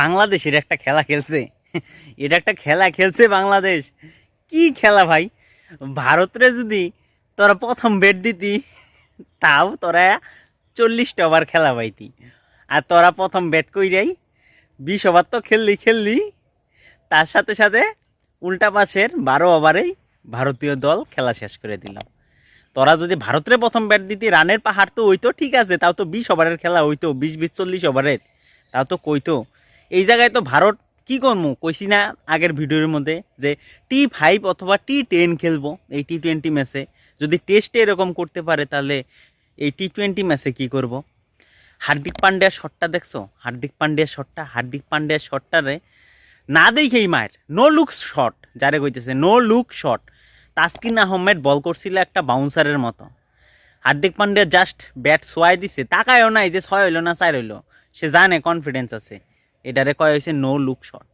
বাংলাদেশের একটা খেলা খেলছে। এটা একটা খেলা খেলছে বাংলাদেশ। কি খেলা ভাই? ভারতরে যদি তোরা প্রথম বেট দিতি, তাও তোরা চল্লিশটা ওভার খেলা পাইতি। আর তোরা প্রথম ব্যাট কইরাই বিশ ওভার তো খেললি খেললি। তার সাথে সাথে উল্টা পাশের বারো ওভারেই ভারতীয় দল খেলা শেষ করে দিল। তোরা যদি ভারতের প্রথম ব্যাট দিতি, রানের পাহাড় তো হইতো ঠিক আছে, তাও তো বিশ ওভারের খেলা হইতো, বিশ বিশ, চল্লিশ ওভারের তাও তো কইতো এই জায়গায় তো ভারত কি করব কইছি না আগের ভিডিওর মধ্যে যে টি ফাইভ অথবা টি টেন খেলব এই টি টোয়েন্টি ম্যাচে যদি টেস্টে এরকম করতে পারে তাহলে এই টি টোয়েন্টি ম্যাচে কী করব? হার্দিক পান্ডিয়ার শটটা দেখছ? হার্দিক পান্ডিয়ার শটটা হার্দিক পান্ডিয়ার শটটারে না দেখেই মায়ের। নো লুক শট যারে কইতেছে no look shot Taskin Ahmed ball করছিল একটা বাউন্সারের মতো। হার্দিক পান্ডিয়া জাস্ট ব্যাট সোয়াই দিছে। তাকায়ও নাই যে ছয় হইল না চার হইল। সে জানে কনফিডেন্স আছে। এটারে কয় হয়েছে নো লুক শট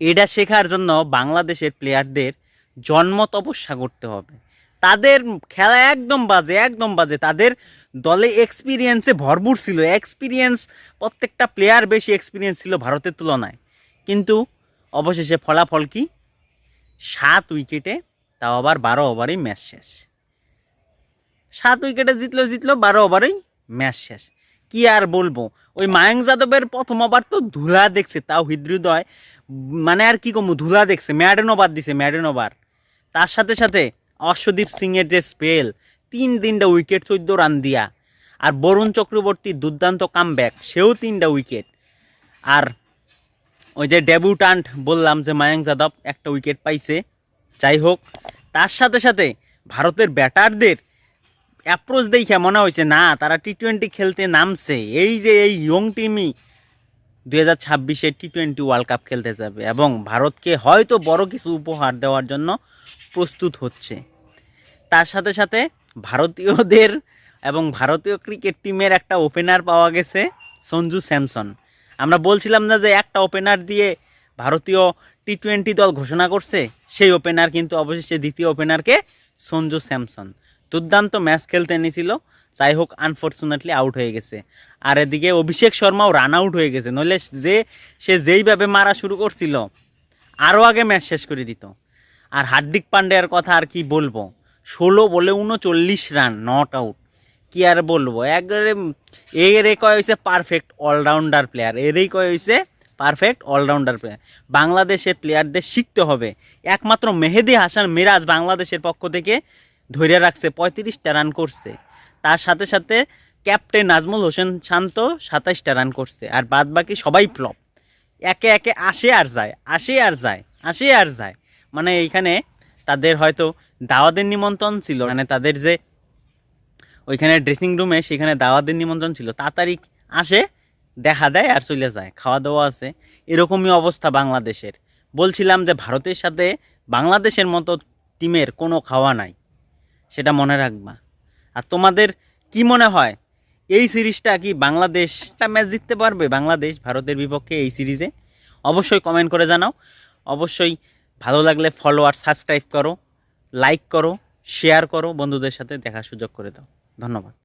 এটা শেখার জন্য বাংলাদেশের প্লেয়ারদের জন্ম তপস্যা করতে হবে। তাদের খেলা একদম বাজে একদম বাজে। তাদের দলে এক্সপিরিয়েন্সে ভরপুর ছিল। এক্সপিরিয়েন্স প্রত্যেকটা প্লেয়ার বেশি এক্সপিরিয়েন্স ছিল ভারতের তুলনায়। কিন্তু অবশেষে ফলাফল কি? সাত উইকেটে, তাও আবার বারো ওভারেই ম্যাচ শেষ। সাত উইকেটে জিতলো জিতলো, বারো ওভারেই ম্যাচ শেষ। কি আর বলব? ওই মায়াঙ্ক যাদবের প্রথম ওভার তো ধুলা দেখছে, তাও হৃদয় মানে আর কি কমু, ধুলা দেখছে, ম্যাডেন ওভার দিছে, ম্যাডেন ওভার। তার সাথে সাথে অশ্বদীপ সিংয়ের যে স্পেল তিন তিনটা উইকেট চোদ্দ রান দিয়া। আর বরুণ চক্রবর্তী দুর্দান্ত কামব্যাক সেও তিনটা উইকেট আর ওই যে ডেবিউটান্ট বললাম যে মায়াঙ্ক যাদব একটা উইকেট পাইছে। যাই হোক, তার সাথে সাথে ভারতের ব্যাটারদের অ্যাপ্রোচ দেখে মনে হয়েছে, না, তারা টি টোয়েন্টি খেলতে নামছে। এই যে এই ইয়ং টিমই দুই হাজার ছাব্বিশে টি টোয়েন্টি ওয়ার্ল্ড কাপ খেলতে যাবে এবং ভারতকে হয়তো বড় কিছু উপহার দেওয়ার জন্য প্রস্তুত হচ্ছে। তার সাথে সাথে ভারতীয়দের এবং ভারতীয় ক্রিকেট টিমের একটা ওপেনার পাওয়া গেছে, সঞ্জু স্যামসন। আমরা বলছিলাম না যে একটা ওপেনার দিয়ে ভারতীয় টি টোয়েন্টি দল ঘোষণা করছে, সেই ওপেনার কিন্তু অবশেষে দ্বিতীয় ওপেনারকে সঞ্জু স্যামসন। দুর্দান্ত ম্যাচ খেলতে এনেছিল। যাই হোক আনফর্চুনেটলি আউট হয়ে গেছে। আর এদিকে অভিষেক শর্মাও রান আউট হয়ে গেছে। নইলে যে, সে যেইভাবে মারা শুরু করছিল, আরও আগে ম্যাচ শেষ করে দিত। আর হার্দিক পান্ডিয়ার কথা আর কি বলব? ষোলো বলে উনচল্লিশ রান নট আউট কি আর বলব? একবারে এর কয় হয়েছে পারফেক্ট অলরাউন্ডার প্লেয়ার এরই কয় হয়েছে পারফেক্ট অলরাউন্ডার প্লেয়ার বাংলাদেশের প্লেয়ারদের শিখতে হবে। একমাত্র মেহেদি হাসান মিরাজ বাংলাদেশের পক্ষ থেকে ধরে রাখছে, পঁয়ত্রিশটা রান করছে। তার সাথে সাথে ক্যাপ্টেন নাজমুল হোসেন শান্ত সাতাইশটা রান করছে, আর বাদ বাকি সবাই ফ্লপ একে একে আসে আর যায়, আসে আর যায়, আসে আর যায়। মানে এইখানে তাদের হয়তো দাওয়াতের নিমন্ত্রণ ছিল মানে তাদের যে ওইখানে ড্রেসিং রুমে সেখানে দাওয়াতের নিমন্ত্রণ ছিল, তাড়াতাড়ি আসে, দেখা দেয় আর চলে যায় খাওয়া দাওয়া আছে। এরকমই অবস্থা বাংলাদেশের। বলছিলাম যে ভারতের সাথে বাংলাদেশের মতো টিমের কোনো খাওয়া নাই। সেটা মনে রাখবা। আর তোমাদের কি মনে হয়, এই সিরিজটা কি বাংলাদেশ একটা ম্যাচ জিততে পারবে? বাংলাদেশ ভারতের বিপক্ষে এই সিরিজে? অবশ্যই কমেন্ট করে জানাও। অবশ্যই ভালো লাগলে ফলো আর সাবস্ক্রাইব করো লাইক করো শেয়ার করো, বন্ধুদের সাথে দেখার সুযোগ করে দাও। ধন্যবাদ।